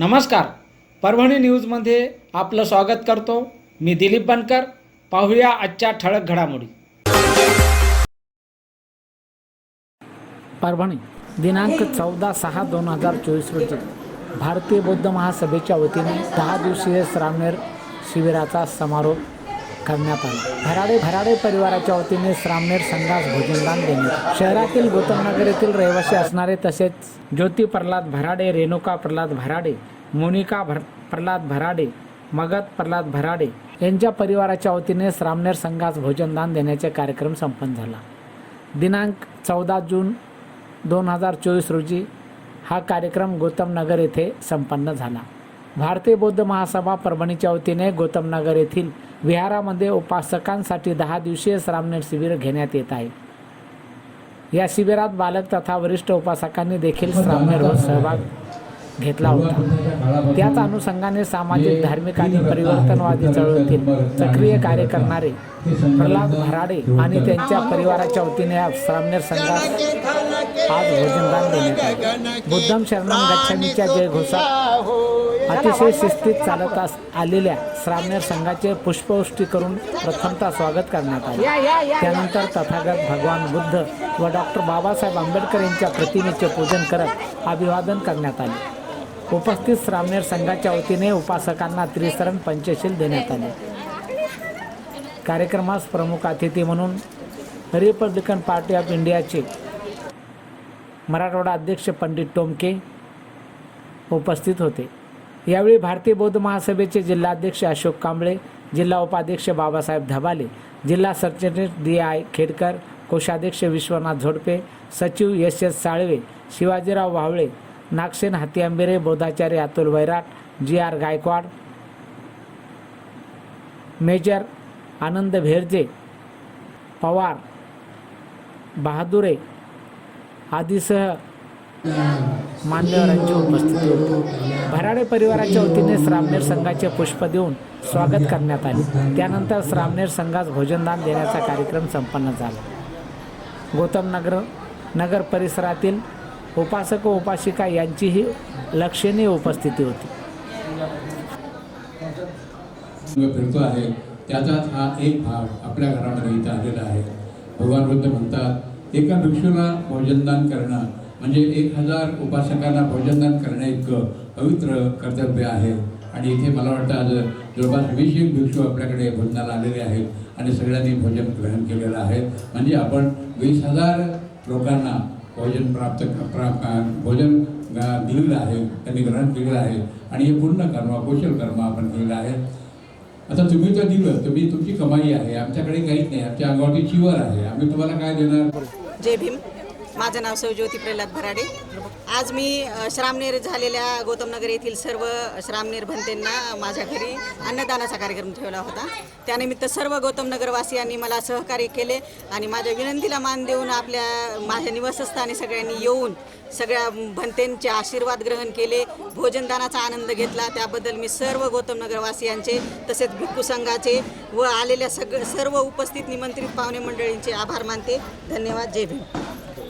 नमस्कार. परभणी न्यूजमध्ये आपलं स्वागत करतो. मी दिलीप बनकर. पाहूया आजच्या ठळक घडामोडी. परभणी दिनांक चौदा सहा दोन हजार चोवीस रोजी भारतीय बौद्ध महासभेच्या वतीने दहा दिवसीय श्रामणेर शिबिराचा समारोप करण्यात आला भराडे भराडे परिवाराच्या वतीने श्रामनेर संघास भोजनदान देण्यात शहरातील गौतमनगर येथील रहिवासी असणारे तसेच ज्योती प्रल्हाद भराडे रेणुका प्रल्हाद भराडे मोनिका भर प्रल्हाद भराडे मगध प्रल्हाद भराडे यांच्या परिवाराच्या वतीने श्रामनेर संघास भोजनदान देण्याचे कार्यक्रम संपन्न झाला. दिनांक चौदा जून दोन हजार चोवीस रोजी हा कार्यक्रम गौतम नगर येथे संपन्न झाला. भारतीय बौद्ध महासभा परभणीच्या वतीने गौतम नगर येथील विहारामध्ये उपासकांसाठी दहा दिवसीय श्रामणेर शिबिर घेण्यात येत आहे. या शिबिरात बालक तथा वरिष्ठ उपासकांनी देखील श्रामणेर सहभाग घेतला होता. त्याच अनुषंगाने सामाजिक धार्मिक आणि परिवर्तनवादी चळवळीतील सक्रिय कार्य करणारे प्रल्हाद भराडे आणि त्यांच्या परिवाराच्या वतीने या श्रामणेर संघास आज भोजनदान देण्यात आले. बुद्धम शरणम गच्छामीच्या जयघोषात अतिशय शिस्तीत चालत अस- आलेल्या श्रामणेर संघाचे पुष्पवृष्टी करून प्रथमतः स्वागत करण्यात आले. त्यानंतर तथागत भगवान बुद्ध व डॉक्टर बाबासाहेब आंबेडकर यांच्या प्रतिमेचे पूजन करत अभिवादन करण्यात आले. उपस्थित श्रामणेर संघाच्या वतीने उपासकांना त्रिसरण पंचशील देण्यात आले. कार्यक्रमास प्रमुख अतिथी म्हणून रिपब्लिकन पार्टी ऑफ इंडियाचे मराठवाडा अध्यक्ष पंडित टोमके उपस्थित होते. यावेळी भारतीय बौद्ध महासभेचे जिल्हाध्यक्ष अशोक कांबळे जिल्हा उपाध्यक्ष बाबासाहेब धबाले जिल्हा सरचिटणीस डी आय खेडकर कोषाध्यक्ष विश्वनाथ झोडपे सचिव Yash S Salve Shivajirao Wawale Nagsen Hatiambere बौद्धाचार्य Atul Vairat G R Gaikwad major Anand Bherje Pawar Bahadure आदीसह मान्यवरांची उपस्थिती होती. भराडे परिवाराच्या वतीने श्रामनेर संघाचे पुष्प देऊन स्वागत करण्यात आले. त्यानंतर श्रामनेर संघास भोजनदान देण्याचा कार्यक्रम संपन्न झाला. गौतम नगर नगर परिसरातील उपासक व उपासिका यांचीही लक्षणीय उपस्थिती होती. फिरतो आहे त्याचाच हा एक भाग आपल्या घरामध्ये इथं आलेला आहे. भगवान बुद्ध म्हणतात एका भिक्षूला भोजनदान करणं म्हणजे एक हजार उपासकांना भोजनदान करण्या इतकं पवित्र कर्तव्य आहे. आणि इथे मला वाटतं आज जवळपास वीस एक भिक्षू आपल्याकडे भोजनाला आलेले आहेत आणि सगळ्यांनी भोजन ग्रहण केलेलं आहे. म्हणजे आपण वीस हजार लोकांना भोजन प्राप्त भोजन दिलेलं आहे त्यांनी ग्रहण केलेलं आहे. आणि हे पूर्ण कर्म कुशल कर्म आपण केलेलं आहे. आता तुम्ही तर दिलं तुम्ही तुमची कमाई आहे आमच्याकडे काहीच नाही आमच्या अंगावरती चिवर आहे. आम्ही तुम्हाला काय देणार? जय भीम. माझं नाव सौज्योती प्रल्हाद भराडे. आज मी श्रामनेर झालेल्या गौतमनगर येथील सर्व श्रामनेर भंतेंना माझ्या घरी अन्नदानाचा कार्यक्रम ठेवला होता. त्यानिमित्त सर्व गौतमनगरवासियांनी मला सहकार्य केले आणि माझ्या विनंतीला मान देऊन आपल्या माझ्या निवासस्थानी सगळ्यांनी येऊन सगळ्या भंतेंचे आशीर्वाद ग्रहण केले. भोजनदानाचा आनंद घेतला. त्याबद्दल मी सर्व गौतमनगरवासियांचे तसेच भिक्खू संघाचे व आलेल्या सग सर्व उपस्थित निमंत्रित पाहुणे मंडळींचे आभार मानते. धन्यवाद. जय भीम.